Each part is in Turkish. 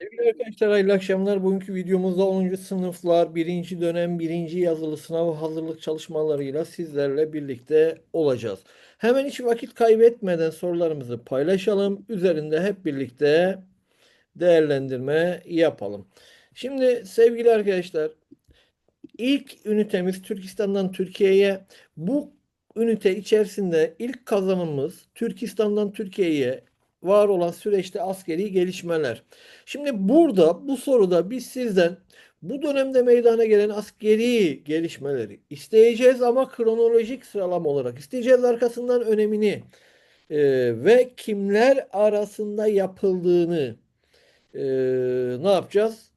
Sevgili arkadaşlar hayırlı akşamlar. Bugünkü videomuzda 10. sınıflar 1. dönem 1. yazılı sınav hazırlık çalışmalarıyla sizlerle birlikte olacağız. Hemen hiç vakit kaybetmeden sorularımızı paylaşalım. Üzerinde hep birlikte değerlendirme yapalım. Şimdi sevgili arkadaşlar ilk ünitemiz Türkistan'dan Türkiye'ye. Bu ünite içerisinde ilk kazanımız Türkistan'dan Türkiye'ye var olan süreçte askeri gelişmeler. Şimdi burada bu soruda biz sizden bu dönemde meydana gelen askeri gelişmeleri isteyeceğiz ama kronolojik sıralama olarak isteyeceğiz arkasından önemini e, ve kimler arasında yapıldığını e, ne yapacağız?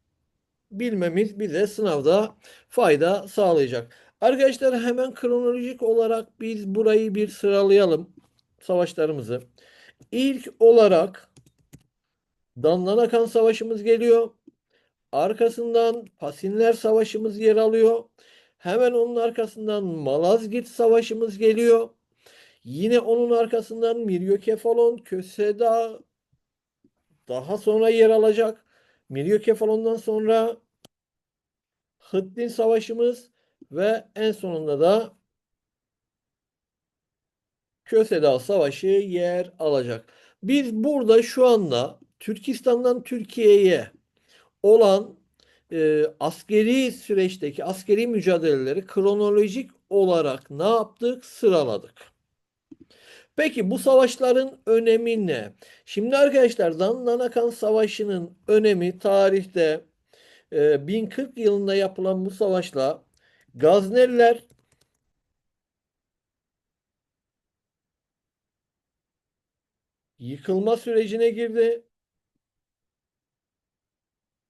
Bilmemiz bize sınavda fayda sağlayacak. Arkadaşlar hemen kronolojik olarak biz burayı bir sıralayalım savaşlarımızı. İlk olarak Danlanakan Savaşımız geliyor. Arkasından Pasinler Savaşımız yer alıyor. Hemen onun arkasından Malazgirt Savaşımız geliyor. Yine onun arkasından Miryokefalon, Köseda daha sonra yer alacak. Miryokefalon'dan sonra Hıddin Savaşımız ve en sonunda da Köseda Savaşı yer alacak. Biz burada şu anda Türkistan'dan Türkiye'ye olan e, askeri süreçteki askeri mücadeleleri kronolojik olarak ne yaptık? Sıraladık. Peki bu savaşların önemi ne? Şimdi arkadaşlar Dandanakan Savaşı'nın önemi tarihte e, 1040 yılında yapılan bu savaşla Gazneliler yıkılma sürecine girdi.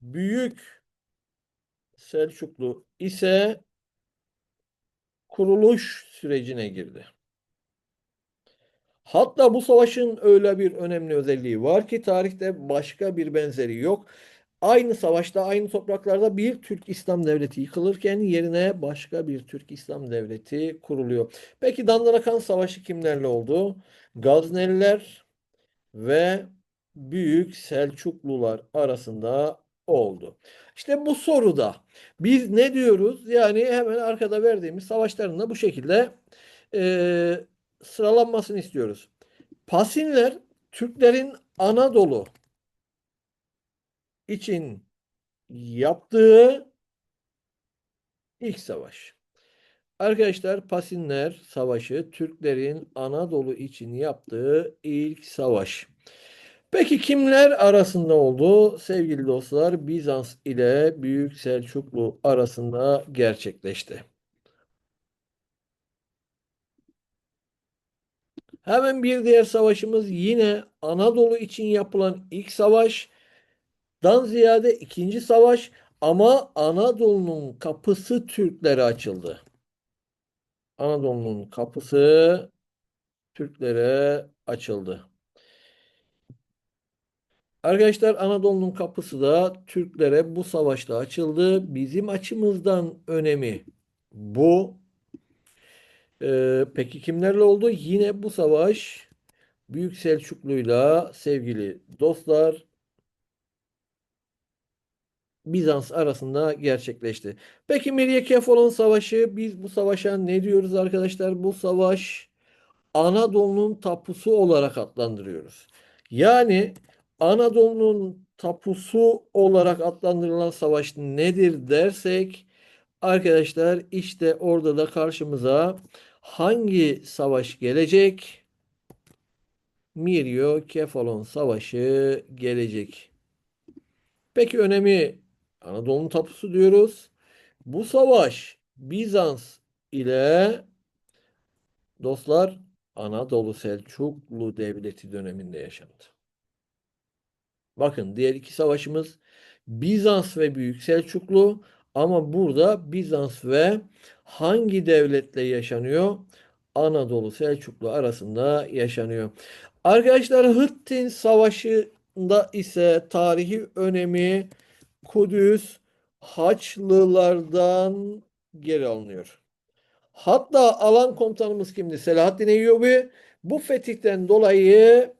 Büyük Selçuklu ise kuruluş sürecine girdi. Hatta bu savaşın öyle bir önemli özelliği var ki tarihte başka bir benzeri yok. Aynı savaşta, aynı topraklarda bir Türk İslam devleti yıkılırken yerine başka bir Türk İslam devleti kuruluyor. Peki Dandanakan Savaşı kimlerle oldu? Gazneliler ve Büyük Selçuklular arasında oldu. İşte bu soruda biz ne diyoruz? Yani hemen arkada verdiğimiz savaşların da bu şekilde e, sıralanmasını istiyoruz. Pasinler Türklerin Anadolu için yaptığı ilk savaş. Arkadaşlar Pasinler Savaşı Türklerin Anadolu için yaptığı ilk savaş. Peki kimler arasında oldu? Sevgili dostlar Bizans ile Büyük Selçuklu arasında gerçekleşti. Hemen bir diğer savaşımız yine Anadolu için yapılan ilk savaştan ziyade ikinci savaş ama Anadolu'nun kapısı Türklere açıldı. Anadolu'nun kapısı Türklere açıldı. Arkadaşlar Anadolu'nun kapısı da Türklere bu savaşta açıldı. Bizim açımızdan önemi bu. Ee, peki kimlerle oldu? Yine bu savaş Büyük Selçuklu'yla sevgili dostlar Bizans arasında gerçekleşti. Peki Miryakefalon Savaşı biz bu savaşa ne diyoruz arkadaşlar? Bu savaş Anadolu'nun tapusu olarak adlandırıyoruz. Yani Anadolu'nun tapusu olarak adlandırılan savaş nedir dersek arkadaşlar işte orada da karşımıza hangi savaş gelecek? Miryo Kefalon Savaşı gelecek. Peki önemi Anadolu'nun tapusu diyoruz. Bu savaş Bizans ile dostlar Anadolu Selçuklu Devleti döneminde yaşandı. Bakın diğer iki savaşımız Bizans ve Büyük Selçuklu ama burada Bizans ve hangi devletle yaşanıyor? Anadolu Selçuklu arasında yaşanıyor. Arkadaşlar Hıttin Savaşı'nda ise tarihi önemi Kudüs Haçlılardan geri alınıyor. Hatta alan komutanımız kimdi? Selahaddin Eyyubi. Bu fetihten dolayı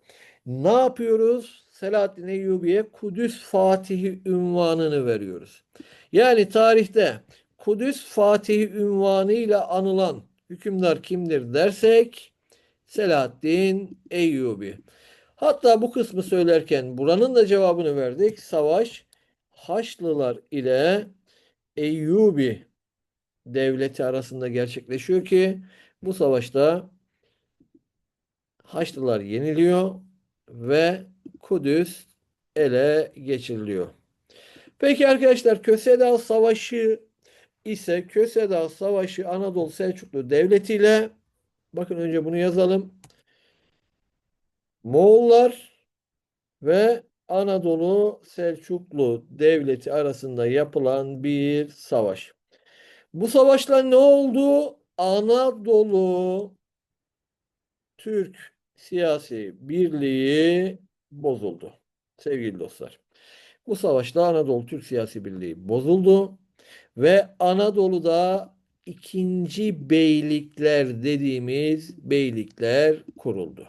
ne yapıyoruz? Selahaddin Eyyubi'ye Kudüs Fatihi ünvanını veriyoruz. Yani tarihte Kudüs Fatihi ünvanıyla anılan hükümdar kimdir dersek Selahaddin Eyyubi. Hatta bu kısmı söylerken buranın da cevabını verdik. Savaş Haçlılar ile Eyyubi devleti arasında gerçekleşiyor ki bu savaşta Haçlılar yeniliyor ve Kudüs ele geçiriliyor. Peki arkadaşlar Köse Savaşı ise Köse Savaşı Anadolu Selçuklu Devleti ile bakın önce bunu yazalım. Moğollar ve Anadolu Selçuklu Devleti arasında yapılan bir savaş. Bu savaşla ne oldu? Anadolu Türk siyasi birliği bozuldu. Sevgili dostlar. Bu savaşla Anadolu Türk siyasi birliği bozuldu ve Anadolu'da ikinci beylikler dediğimiz beylikler kuruldu.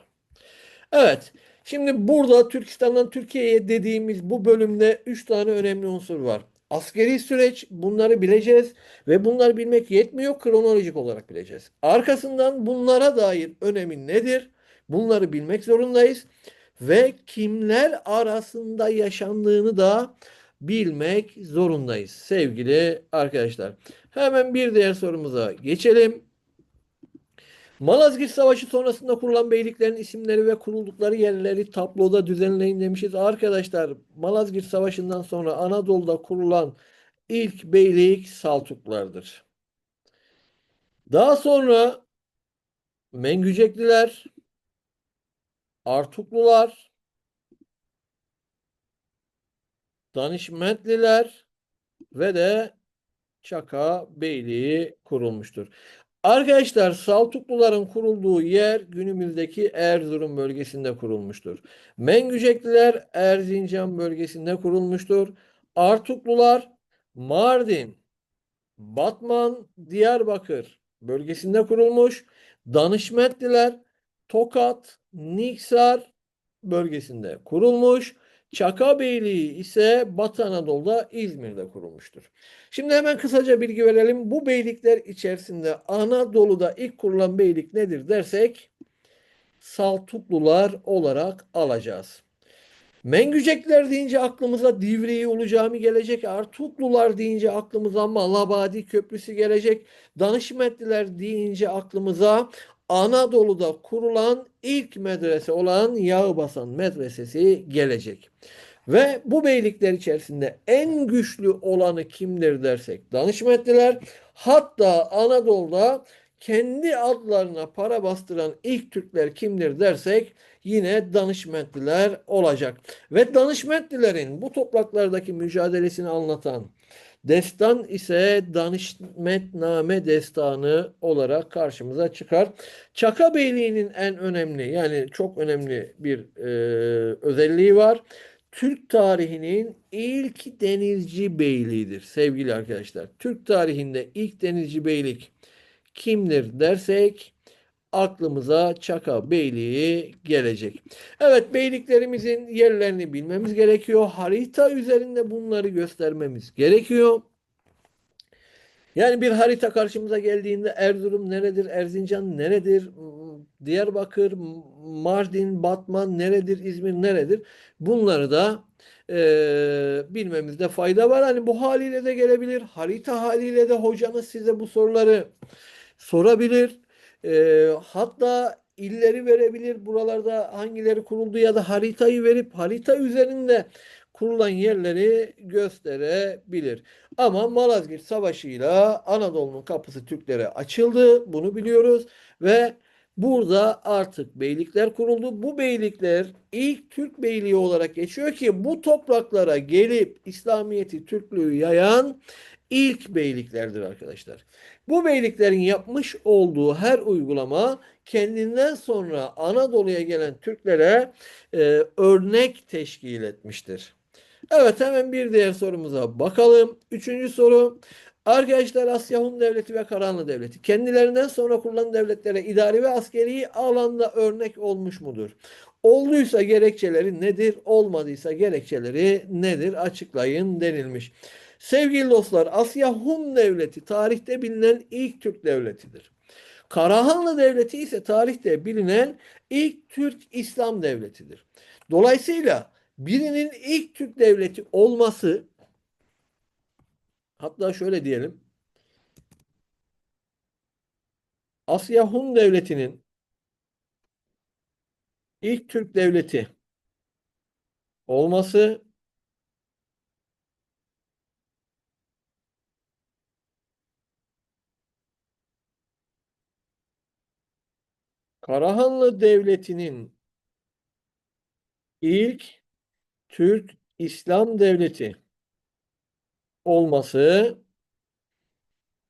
Evet. Şimdi burada Türkistan'dan Türkiye'ye dediğimiz bu bölümde 3 tane önemli unsur var. Askeri süreç bunları bileceğiz ve bunları bilmek yetmiyor kronolojik olarak bileceğiz. Arkasından bunlara dair önemi nedir? Bunları bilmek zorundayız ve kimler arasında yaşandığını da bilmek zorundayız sevgili arkadaşlar. Hemen bir diğer sorumuza geçelim. Malazgirt Savaşı sonrasında kurulan beyliklerin isimleri ve kuruldukları yerleri tabloda düzenleyin demişiz. Arkadaşlar Malazgirt Savaşı'ndan sonra Anadolu'da kurulan ilk beylik Saltuklardır. Daha sonra Mengücekliler, Artuklular, Danişmentliler ve de Çaka Beyliği kurulmuştur. Arkadaşlar Saltukluların kurulduğu yer günümüzdeki Erzurum bölgesinde kurulmuştur. Mengücekliler Erzincan bölgesinde kurulmuştur. Artuklular Mardin, Batman, Diyarbakır bölgesinde kurulmuş. Danışmetliler Tokat, Niksar bölgesinde kurulmuş. Çaka Beyliği ise Batı Anadolu'da İzmir'de kurulmuştur. Şimdi hemen kısaca bilgi verelim. Bu beylikler içerisinde Anadolu'da ilk kurulan beylik nedir dersek Saltuklular olarak alacağız. Mengücekler deyince aklımıza Divriği Ulu Cami gelecek. Artuklular deyince aklımıza Malabadi Köprüsü gelecek. Danışmetliler deyince aklımıza Anadolu'da kurulan ilk medrese olan Yağbasan Medresesi gelecek. Ve bu beylikler içerisinde en güçlü olanı kimdir dersek danışmetliler. Hatta Anadolu'da kendi adlarına para bastıran ilk Türkler kimdir dersek yine danışmetliler olacak. Ve danışmetlilerin bu topraklardaki mücadelesini anlatan Destan ise Danışmetname destanı olarak karşımıza çıkar. Çaka Beyliği'nin en önemli yani çok önemli bir e, özelliği var. Türk tarihinin ilk denizci beyliğidir sevgili arkadaşlar. Türk tarihinde ilk denizci beylik kimdir dersek aklımıza Çaka Beyliği gelecek. Evet beyliklerimizin yerlerini bilmemiz gerekiyor. Harita üzerinde bunları göstermemiz gerekiyor. Yani bir harita karşımıza geldiğinde Erzurum neredir, Erzincan neredir, Diyarbakır, Mardin, Batman neredir, İzmir neredir? Bunları da e, bilmemizde fayda var. Hani bu haliyle de gelebilir. Harita haliyle de hocanız size bu soruları sorabilir. E, hatta illeri verebilir. Buralarda hangileri kuruldu ya da haritayı verip harita üzerinde kurulan yerleri gösterebilir. Ama Malazgirt Savaşı'yla Anadolu'nun kapısı Türklere açıldı. Bunu biliyoruz ve burada artık beylikler kuruldu. Bu beylikler ilk Türk beyliği olarak geçiyor ki bu topraklara gelip İslamiyet'i, Türklüğü yayan ilk beyliklerdir arkadaşlar. Bu beyliklerin yapmış olduğu her uygulama kendinden sonra Anadolu'ya gelen Türklere e, örnek teşkil etmiştir. Evet hemen bir diğer sorumuza bakalım. Üçüncü soru. Arkadaşlar Asya Hun Devleti ve Karahanlı Devleti kendilerinden sonra kurulan devletlere idari ve askeri alanda örnek olmuş mudur? Olduysa gerekçeleri nedir? Olmadıysa gerekçeleri nedir? Açıklayın denilmiş. Sevgili dostlar, Asya Hun Devleti tarihte bilinen ilk Türk devletidir. Karahanlı Devleti ise tarihte bilinen ilk Türk İslam devletidir. Dolayısıyla birinin ilk Türk devleti olması hatta şöyle diyelim Asya Hun Devleti'nin ilk Türk devleti olması Karahanlı Devleti'nin ilk Türk İslam devleti olması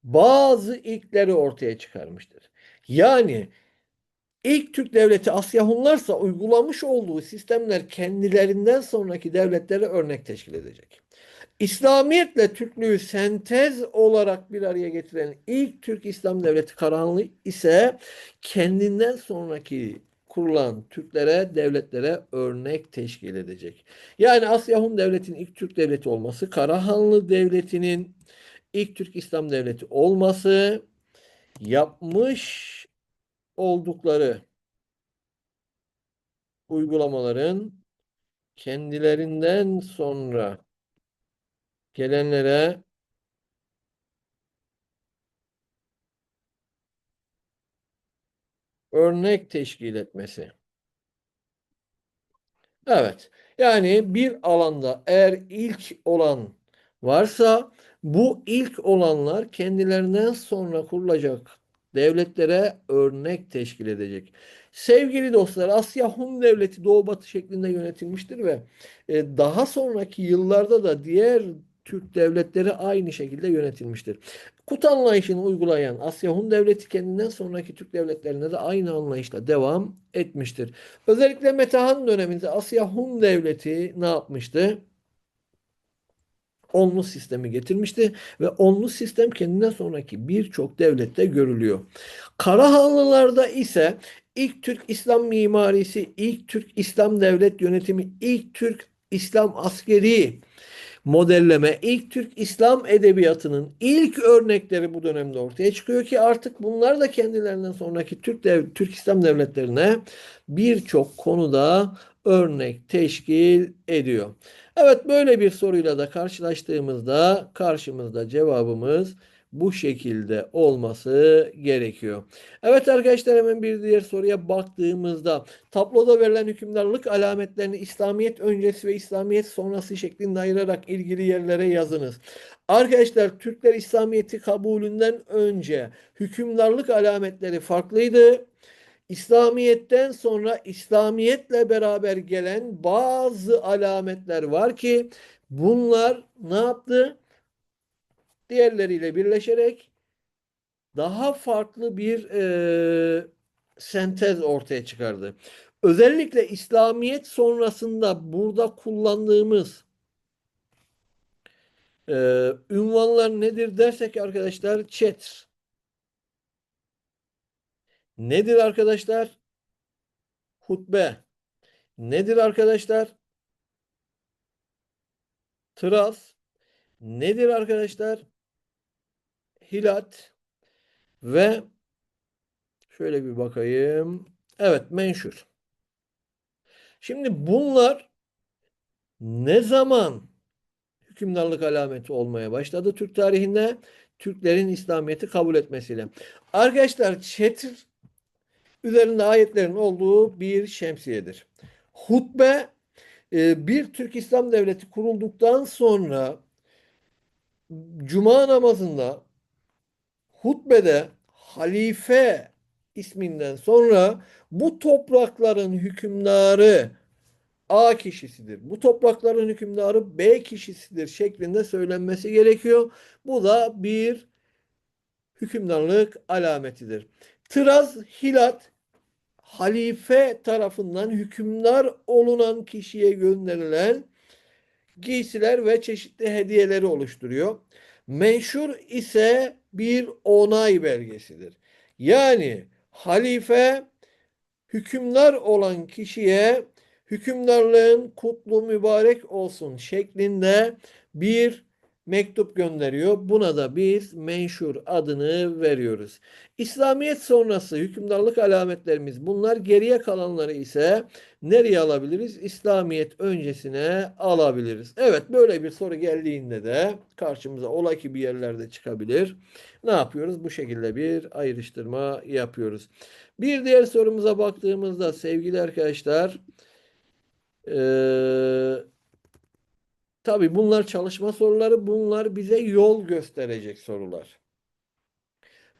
bazı ilkleri ortaya çıkarmıştır. Yani ilk Türk devleti Asya Hunlarsa uygulamış olduğu sistemler kendilerinden sonraki devletlere örnek teşkil edecek. İslamiyetle Türklüğü sentez olarak bir araya getiren ilk Türk İslam Devleti Karahanlı ise kendinden sonraki kurulan Türklere, devletlere örnek teşkil edecek. Yani Asya Hun Devleti'nin ilk Türk devleti olması, Karahanlı Devleti'nin ilk Türk İslam Devleti olması, yapmış oldukları uygulamaların kendilerinden sonra gelenlere örnek teşkil etmesi. Evet. Yani bir alanda eğer ilk olan varsa bu ilk olanlar kendilerinden sonra kurulacak devletlere örnek teşkil edecek. Sevgili dostlar Asya Hun Devleti Doğu Batı şeklinde yönetilmiştir ve e, daha sonraki yıllarda da diğer Türk devletleri aynı şekilde yönetilmiştir. Kut anlayışını uygulayan Asya Hun Devleti kendinden sonraki Türk devletlerine de aynı anlayışla devam etmiştir. Özellikle Metehan döneminde Asya Hun Devleti ne yapmıştı? Onlu sistemi getirmişti ve onlu sistem kendinden sonraki birçok devlette görülüyor. Karahanlılarda ise ilk Türk İslam mimarisi, ilk Türk İslam devlet yönetimi, ilk Türk İslam askeri modelleme ilk Türk İslam edebiyatının ilk örnekleri bu dönemde ortaya çıkıyor ki artık bunlar da kendilerinden sonraki Türk dev Türk İslam devletlerine birçok konuda örnek teşkil ediyor. Evet böyle bir soruyla da karşılaştığımızda karşımızda cevabımız bu şekilde olması gerekiyor. Evet arkadaşlar hemen bir diğer soruya baktığımızda tabloda verilen hükümdarlık alametlerini İslamiyet öncesi ve İslamiyet sonrası şeklinde ayırarak ilgili yerlere yazınız. Arkadaşlar Türkler İslamiyet'i kabulünden önce hükümdarlık alametleri farklıydı. İslamiyet'ten sonra İslamiyetle beraber gelen bazı alametler var ki bunlar ne yaptı? Diğerleriyle birleşerek daha farklı bir e, sentez ortaya çıkardı. Özellikle İslamiyet sonrasında burada kullandığımız e, ünvanlar nedir dersek arkadaşlar çetr. Nedir arkadaşlar? Hutbe. Nedir arkadaşlar? Tras. Nedir arkadaşlar? Hilat ve şöyle bir bakayım. Evet menşur. Şimdi bunlar ne zaman hükümdarlık alameti olmaya başladı Türk tarihinde? Türklerin İslamiyet'i kabul etmesiyle. Arkadaşlar çetir üzerinde ayetlerin olduğu bir şemsiyedir. Hutbe e, bir Türk İslam devleti kurulduktan sonra Cuma namazında hutbede halife isminden sonra bu toprakların hükümdarı A kişisidir. Bu toprakların hükümdarı B kişisidir şeklinde söylenmesi gerekiyor. Bu da bir hükümdarlık alametidir. Tıraz, hilat, halife tarafından hükümdar olunan kişiye gönderilen giysiler ve çeşitli hediyeleri oluşturuyor. Menşur ise bir onay belgesidir. Yani halife hükümdar olan kişiye hükümdarlığın kutlu mübarek olsun şeklinde bir mektup gönderiyor. Buna da biz menşur adını veriyoruz. İslamiyet sonrası hükümdarlık alametlerimiz bunlar. Geriye kalanları ise nereye alabiliriz? İslamiyet öncesine alabiliriz. Evet böyle bir soru geldiğinde de karşımıza ola ki bir yerlerde çıkabilir. Ne yapıyoruz? Bu şekilde bir ayrıştırma yapıyoruz. Bir diğer sorumuza baktığımızda sevgili arkadaşlar ee, tabii bunlar çalışma soruları. Bunlar bize yol gösterecek sorular.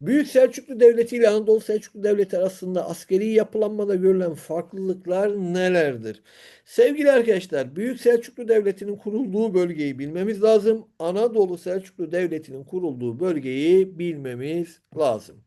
Büyük Selçuklu Devleti ile Anadolu Selçuklu Devleti arasında askeri yapılanmada görülen farklılıklar nelerdir? Sevgili arkadaşlar, Büyük Selçuklu Devleti'nin kurulduğu bölgeyi bilmemiz lazım. Anadolu Selçuklu Devleti'nin kurulduğu bölgeyi bilmemiz lazım.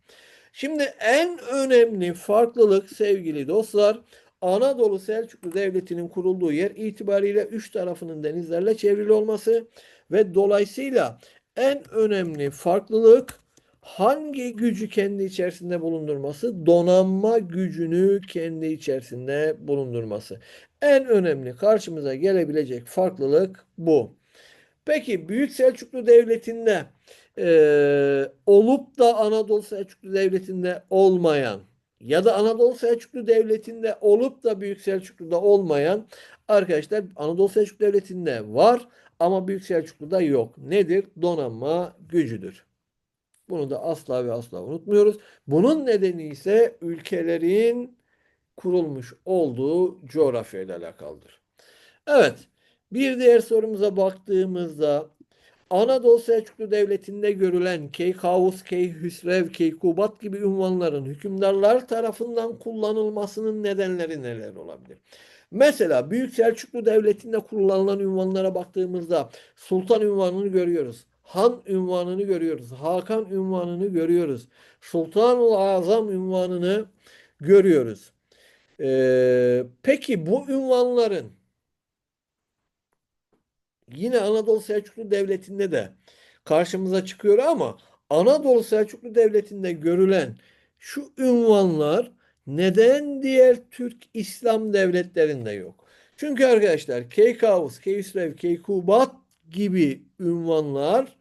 Şimdi en önemli farklılık sevgili dostlar, Anadolu Selçuklu Devleti'nin kurulduğu yer itibariyle üç tarafının denizlerle çevrili olması ve dolayısıyla en önemli farklılık hangi gücü kendi içerisinde bulundurması? Donanma gücünü kendi içerisinde bulundurması. En önemli karşımıza gelebilecek farklılık bu. Peki Büyük Selçuklu Devleti'nde e, olup da Anadolu Selçuklu Devleti'nde olmayan ya da Anadolu Selçuklu Devleti'nde olup da Büyük Selçuklu'da olmayan arkadaşlar Anadolu Selçuklu Devleti'nde var ama Büyük Selçuklu'da yok. Nedir? Donanma gücüdür. Bunu da asla ve asla unutmuyoruz. Bunun nedeni ise ülkelerin kurulmuş olduğu coğrafyayla alakalıdır. Evet, bir diğer sorumuza baktığımızda Anadolu Selçuklu Devleti'nde görülen Keykavus, Keyhüsrev, Keykubat gibi ünvanların hükümdarlar tarafından kullanılmasının nedenleri neler olabilir? Mesela Büyük Selçuklu Devleti'nde kullanılan ünvanlara baktığımızda Sultan ünvanını görüyoruz. Han ünvanını görüyoruz. Hakan ünvanını görüyoruz. Sultanul Azam ünvanını görüyoruz. Ee, peki bu ünvanların yine Anadolu Selçuklu Devleti'nde de karşımıza çıkıyor ama Anadolu Selçuklu Devleti'nde görülen şu ünvanlar neden diğer Türk İslam devletlerinde yok? Çünkü arkadaşlar Keykavus, Keysrev, Keykubat gibi ünvanlar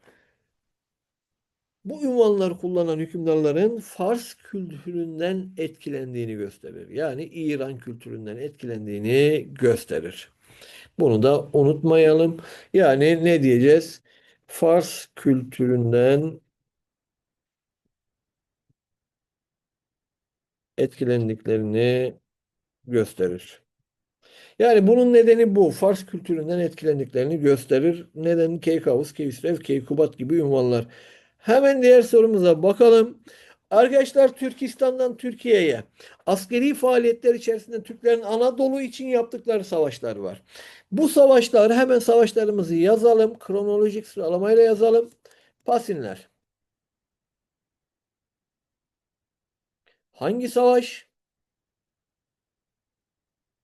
bu ünvanları kullanan hükümdarların Fars kültüründen etkilendiğini gösterir. Yani İran kültüründen etkilendiğini gösterir. Bunu da unutmayalım. Yani ne diyeceğiz? Fars kültüründen etkilendiklerini gösterir. Yani bunun nedeni bu. Fars kültüründen etkilendiklerini gösterir. Neden Keykavus, Keysrev, Keykubat gibi ünvanlar. Hemen diğer sorumuza bakalım. Arkadaşlar Türkistan'dan Türkiye'ye askeri faaliyetler içerisinde Türklerin Anadolu için yaptıkları savaşlar var. Bu savaşlar hemen savaşlarımızı yazalım. Kronolojik sıralamayla yazalım. Pasinler. Hangi savaş?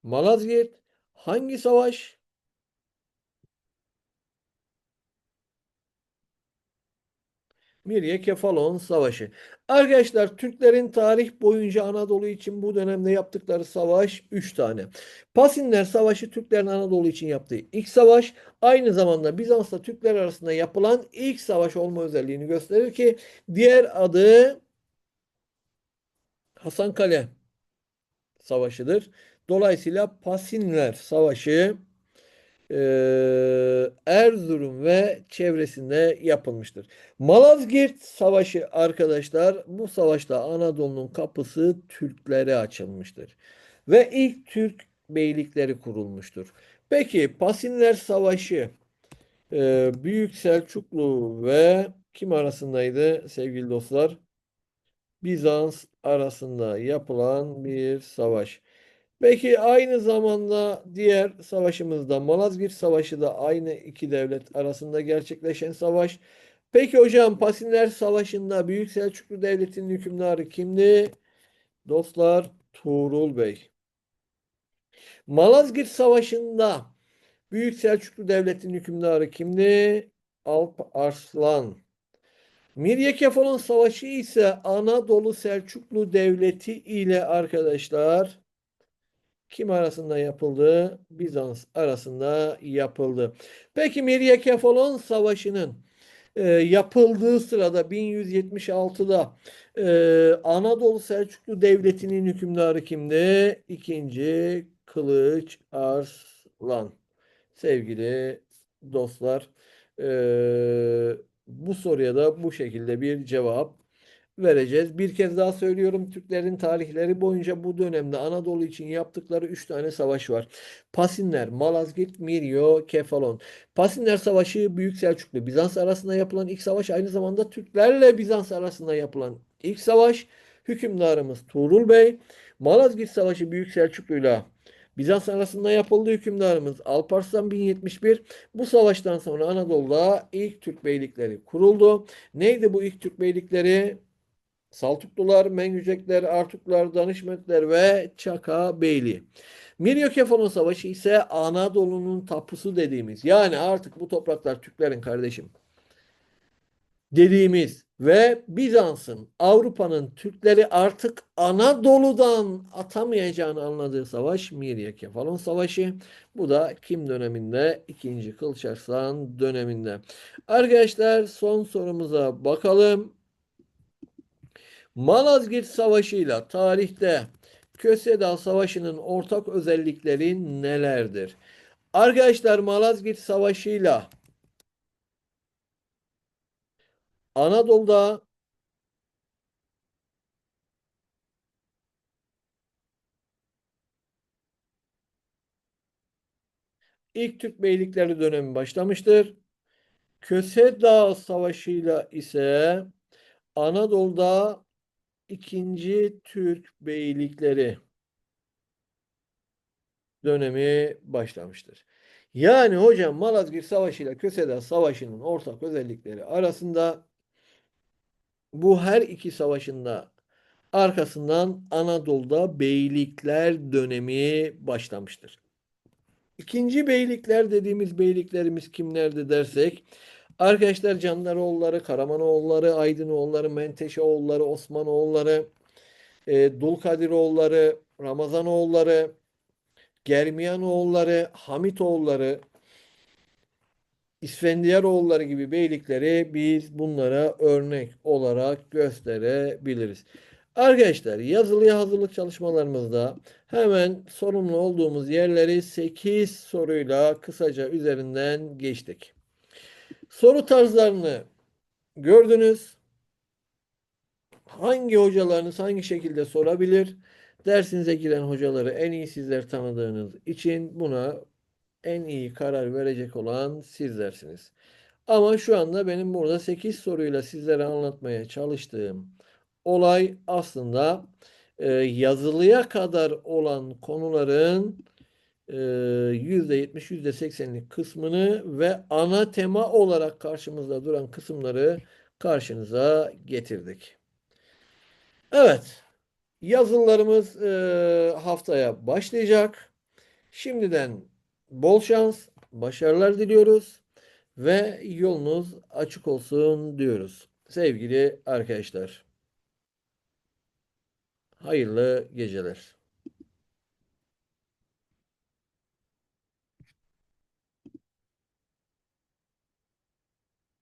Malazgirt. Hangi savaş? Mirye Kefalon Savaşı. Arkadaşlar Türklerin tarih boyunca Anadolu için bu dönemde yaptıkları savaş 3 tane. Pasinler Savaşı Türklerin Anadolu için yaptığı ilk savaş. Aynı zamanda Bizans'la Türkler arasında yapılan ilk savaş olma özelliğini gösterir ki diğer adı Hasankale Savaşı'dır. Dolayısıyla Pasinler Savaşı e, Erzurum ve çevresinde yapılmıştır. Malazgirt Savaşı arkadaşlar bu savaşta Anadolu'nun kapısı Türklere açılmıştır. Ve ilk Türk beylikleri kurulmuştur. Peki Pasinler Savaşı e, Büyük Selçuklu ve kim arasındaydı sevgili dostlar? Bizans arasında yapılan bir savaş. Peki aynı zamanda diğer savaşımızda Malazgirt Savaşı da aynı iki devlet arasında gerçekleşen savaş. Peki hocam Pasinler Savaşı'nda Büyük Selçuklu Devleti'nin hükümdarı kimdi? Dostlar Tuğrul Bey. Malazgirt Savaşı'nda Büyük Selçuklu Devleti'nin hükümdarı kimdi? Alp Arslan. Miryekefalon Savaşı ise Anadolu Selçuklu Devleti ile arkadaşlar kim arasında yapıldı? Bizans arasında yapıldı. Peki Miryakefalon Savaşı'nın e, yapıldığı sırada 1176'da e, Anadolu Selçuklu Devleti'nin hükümdarı kimdi? İkinci Kılıç Arslan. Sevgili dostlar, e, bu soruya da bu şekilde bir cevap vereceğiz. Bir kez daha söylüyorum Türklerin tarihleri boyunca bu dönemde Anadolu için yaptıkları 3 tane savaş var. Pasinler, Malazgirt, Miryo, Kefalon. Pasinler Savaşı Büyük Selçuklu Bizans arasında yapılan ilk savaş aynı zamanda Türklerle Bizans arasında yapılan ilk savaş. Hükümdarımız Tuğrul Bey. Malazgirt Savaşı Büyük Selçuklu'yla Bizans arasında yapıldı hükümdarımız Alparslan 1071. Bu savaştan sonra Anadolu'da ilk Türk beylikleri kuruldu. Neydi bu ilk Türk beylikleri? Saltuklular, Mengücekler, Artuklar, Danışmetler ve Çaka Beyliği. Miryokefalon Savaşı ise Anadolu'nun tapusu dediğimiz yani artık bu topraklar Türklerin kardeşim dediğimiz ve Bizans'ın Avrupa'nın Türkleri artık Anadolu'dan atamayacağını anladığı savaş Miryakefalon Savaşı. Bu da kim döneminde? 2. Kılıçarslan döneminde. Arkadaşlar son sorumuza bakalım. Malazgirt Savaşı'yla tarihte Köseda Savaşı'nın ortak özellikleri nelerdir? Arkadaşlar Malazgirt Savaşı'yla Anadolu'da ilk Türk beylikleri dönemi başlamıştır. Köse Savaşı'yla ise Anadolu'da ikinci Türk beylikleri dönemi başlamıştır. Yani hocam Malazgirt Savaşı ile Köse Savaşı'nın ortak özellikleri arasında bu her iki savaşında arkasından Anadolu'da beylikler dönemi başlamıştır. İkinci beylikler dediğimiz beyliklerimiz kimlerdi dersek arkadaşlar Candaroğulları, Karamanoğulları, Aydınoğulları, Menteşeoğulları, Osmanoğulları, e, Dulkadiroğulları, Ramazanoğulları, Germiyanoğulları, Hamitoğulları, İsfendiyaroğulları gibi beylikleri biz bunlara örnek olarak gösterebiliriz. Arkadaşlar yazılıya hazırlık çalışmalarımızda hemen sorumlu olduğumuz yerleri 8 soruyla kısaca üzerinden geçtik. Soru tarzlarını gördünüz. Hangi hocalarınız hangi şekilde sorabilir? Dersinize giren hocaları en iyi sizler tanıdığınız için buna en iyi karar verecek olan sizlersiniz. Ama şu anda benim burada 8 soruyla sizlere anlatmaya çalıştığım olay aslında e, yazılıya kadar olan konuların e, %70, %80'lik kısmını ve ana tema olarak karşımızda duran kısımları karşınıza getirdik. Evet, yazılarımız e, haftaya başlayacak. Şimdiden bol şans, başarılar diliyoruz ve yolunuz açık olsun diyoruz. Sevgili arkadaşlar. Hayırlı geceler.